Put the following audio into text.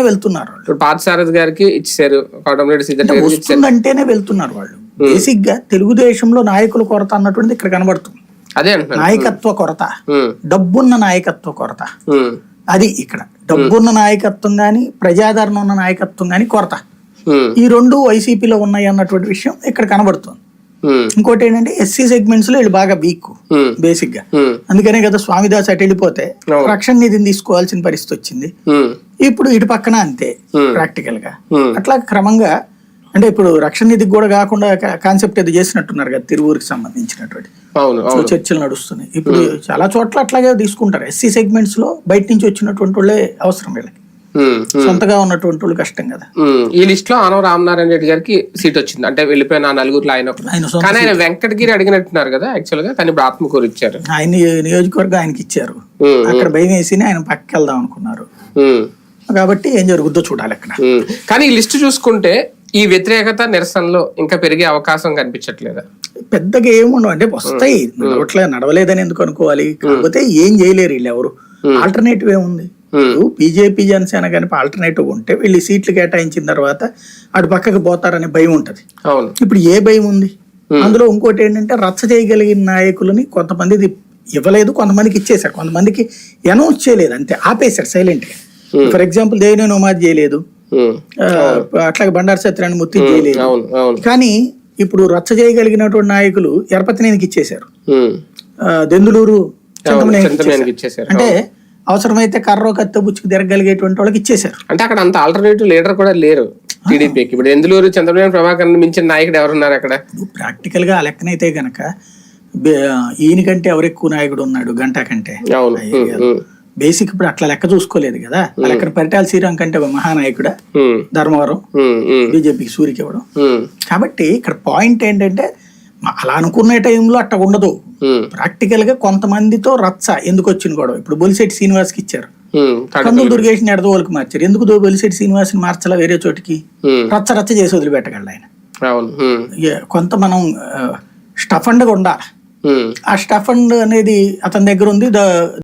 వస్తుందంటేనే వెళ్తున్నారు ఇప్పుడు పార్థసారథి గారికి ఇచ్చారు వస్తుందంటేనే వెళ్తున్నారు వాళ్ళు. బేసిక్గా తెలుగుదేశంలో నాయకుల కొరత అన్నటువంటిది ఇక్కడ కనబడుతుంది. అదే నాయకత్వ కొరత. డబ్బున్న నాయకత్వ కొరత. అది ఇక్కడ. డబ్బున్న నాయకత్వం గాని ప్రజాదరణ ఉన్న నాయకత్వం గాని కొరత. ఈ రెండు వైసీపీలో ఉన్నాయి అన్నటువంటి విషయం ఇక్కడ కనబడుతుంది. ఇంకోటి ఏంటంటే ఎస్సీ సెగ్మెంట్స్లో వీళ్ళు బాగా వీక్ బేసిక్గా అందుకనే కదా స్వామిదాస్ అటు వెళ్ళిపోతే. రక్షణ నిధిని తీసుకోవాల్సిన పరిస్థితి వచ్చింది. ఇప్పుడు ఇటు పక్కన అంతే. ప్రాక్టికల్గా అట్లా క్రమంగా అంటే ఇప్పుడు రక్షణ నిధికి కూడా కాకుండా కాన్సెప్ట్ ఏదో చేసినట్టున్నారు కదా తిరువూరుకి సంబంధించినటువంటి. చర్చలు నడుస్తున్నాయి. ఇప్పుడు చాలా చోట్ల అట్లాగే తీసుకుంటారు. ఎస్సీ సెగ్మెంట్స్లో బయట నుంచి వచ్చినటువంటి వాళ్ళే అవసరం వీళ్ళకి. సొంతగా ఉన్నటువంటి వాళ్ళు కష్టం కదా. ఈ లిస్ట్లో ఆనవ రామనారాయణ రెడ్డి గారికి సీట్ వచ్చింది. అంటే వెళ్ళిపోయిన ఆ నలుగురిలో ఆయన. ఆయన సొంత కానీ ఆయన వెంకటగిరి అడిగినట్టున్నారు కదా యాక్చువల్గా కానీ ఇప్పుడు ఆత్మకూరు ఇచ్చారు. ఆయన నియోజకవర్గం ఆయనకి ఇచ్చారు. అక్కడ భయం వేసి ఆయన పక్కకి వెళ్దాం అనుకున్నారు. కాబట్టి ఏం జరుగుద్దో చూడాలి అక్కడ. కానీ ఈ లిస్ట్ చూసుకుంటే ఈ వ్యతిరేకత నిరసనలో ఇంకా పెరిగే అవకాశం కనిపించట్లేదా? పెద్దగా ఏముండవు అంటే వస్తాయి. నడవట్లే నడవలేదని ఎందుకు అనుకోవాలి? కాకపోతే ఏం చేయలేరు వీళ్ళు ఎవరు. ఆల్టర్నేటివ్ ఏముంది? బీజేపీ జనసేన కానీ ఆల్టర్నేటివ్ ఉంటే వీళ్ళు సీట్లు కేటాయించిన తర్వాత అటు పక్కకి పోతారనే భయం ఉంటది. ఇప్పుడు ఏ భయం ఉంది? అందులో ఇంకోటి ఏంటంటే రచ్చ చేయగలిగిన నాయకులని కొంతమంది ఇవ్వలేదు కొంతమందికి ఇచ్చేశారు. కొంతమందికి అనౌన్స్ చేయలేదు. అంతే ఆపేశారు సైలెంట్గా. ఫర్ ఎగ్జాంపుల్ దేవినేని ఉమాది చేయలేదు. ఆ, అట్లాగే బండారు సత్యనారాయణ మూర్తి చేయలేదు. అవును అవును. కానీ ఇప్పుడు రచ్చ చేయగలిగినటువంటి నాయకులు ఎరపతినేనికి ఇచ్చేశారు. దెందులూరు అంటే అవసరమైతే కర్రో కత్త బుచ్చుకు తిరగలిగేటువంటి వాళ్ళకి ఇచ్చేశారు. అంటే అక్కడ అంత ఆల్టర్నేటివ్ లీడర్ కూడా లేరు టీడీపీకి. ఇప్పుడు ఎందులూరు చంద్రబాబు ప్రభాకర్ మించిన నాయకుడు ఎవరున్నారు అక్కడ? ప్రాక్టికల్గా ఆ లెక్కనైతే గనక ఈయనకంటే ఎవరెక్కువ నాయకుడు ఉన్నాడు గంటా కంటే. అవును. బేసిక్ ఇప్పుడు అట్లా లెక్క చూసుకోలేదు కదా. లెక్కన పరిటాల శ్రీరామ్ కంటే ఒక మహానాయకుడా ధర్మవరం బీజేపీకి సూరికి ఇవ్వడం. కాబట్టి ఇక్కడ పాయింట్ ఏంటంటే అలా అనుకునే టైంలో అట్ట ఉండదు. ప్రాక్టికల్గా కొంతమందితో రచ్చ ఎందుకు వచ్చింది గొడవ? ఇప్పుడు బొలిశెట్టి శ్రీనివాస్కి ఇచ్చారు. ఉమ్, కడప. కందులు దుర్గేష్ని ఎడదోళ్ళకి మార్చారు. ఎందుకు బొలిశెట్టి శ్రీనివాస్ని మార్చాలా వేరే చోటికి? రచ్చ రచ్చ చేసి వదిలిపెట్టగలడు ఆయన. కొంత మనం స్టఫండ్గా ఉండాలి. ఆ స్టఫండ్ అనేది అతని దగ్గర ఉంది. ద-